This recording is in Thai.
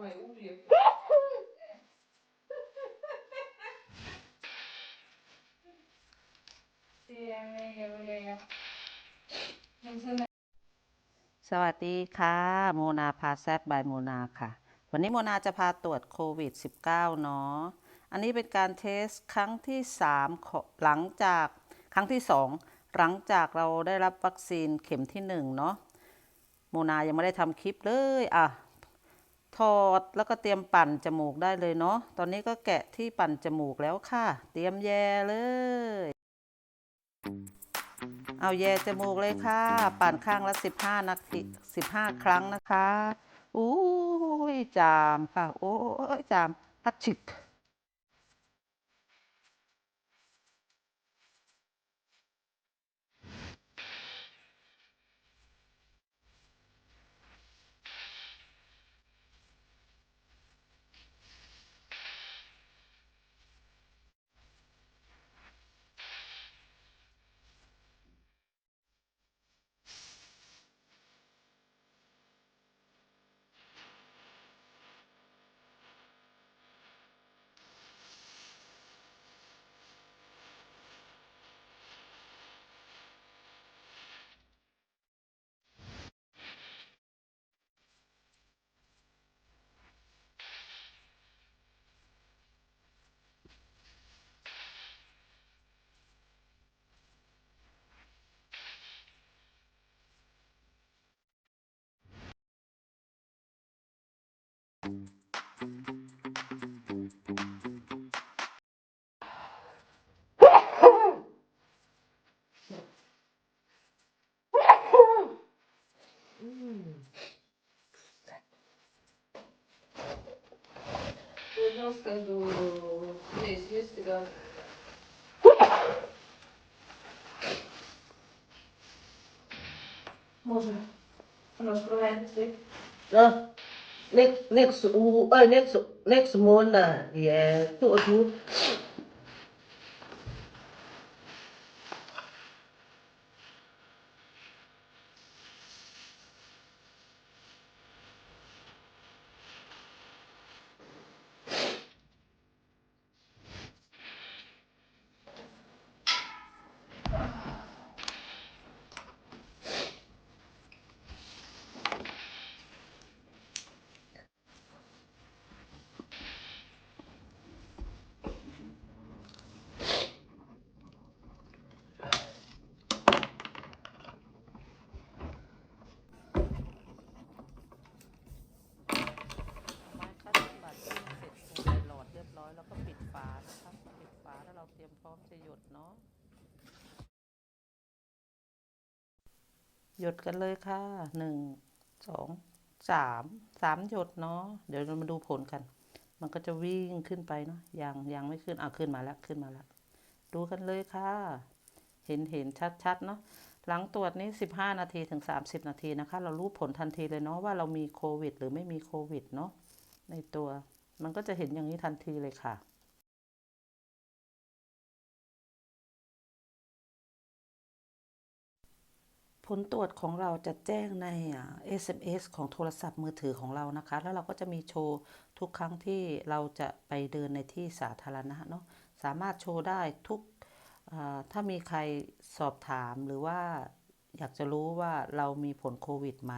Vad är ordet? Det är mega roligt. Men sen สวัสดีค่ะ โมนาพาแซดบายโมนาค่ะ วันนี้โมนาจะพาตรวจโควิด -19 เนาะ อันนี้เป็นการเทสครั้งที่ 3 หลังจากครั้งที่ 2 หลังจากเราได้รับวัคซีนเข็มที่ 1 เนาะ โมนายังไม่ได้ทำคลิปเลย อะ ถอดแล้วก็เตรียมปั่นจมูกได้เลยเนาะ ตอนนี้ก็แกะที่ปั่นจมูกแล้วค่ะ เตรียมแย่เลย เอาแย่จมูกเลยค่ะ ปั่นข้างละ15นาที15ครั้งนะคะ อู้ยจามค่ะ โอ้ยจามทัดฉิก скажу, Лесь, есть тебя. Може, розправляємося. Да. Next, next, uh, next, next morning, yeah, to do. พร้อมจะหยดเนาะหยดกันเลยค่ะหนึ่งสองสามสามหยดเนาะเดี๋ยวเรามาดูผลกัน มันก็จะวิ่งขึ้นไปเนาะยังยังไม่ขึ้นอะขึ้นมาแล้วขึ้นมาแล้วดูกันเลยค่ะ เห็นเห็นชัดๆเนาะหลังตรวจนี้ 15 นาทีถึง 30 นาทีนะคะ เรารู้ผลทันทีเลยเนาะว่าเรามีโควิด หรือไม่มีโควิดเนาะในตัว มันก็จะเห็นอย่างนี้ทันทีเลยค่ะ ผลตรวจของเราจะแจ้งในอ่า SMS ของโทรศัพท์มือถือของเรานะคะ แล้วเราก็จะมีโชว์ทุกครั้งที่เราจะไปเดินในที่สาธารณะเนาะสามารถโชว์ได้ทุกถ้ามีใครสอบถามหรือว่าอยากจะรู้ว่าเรามีผลโควิดไหม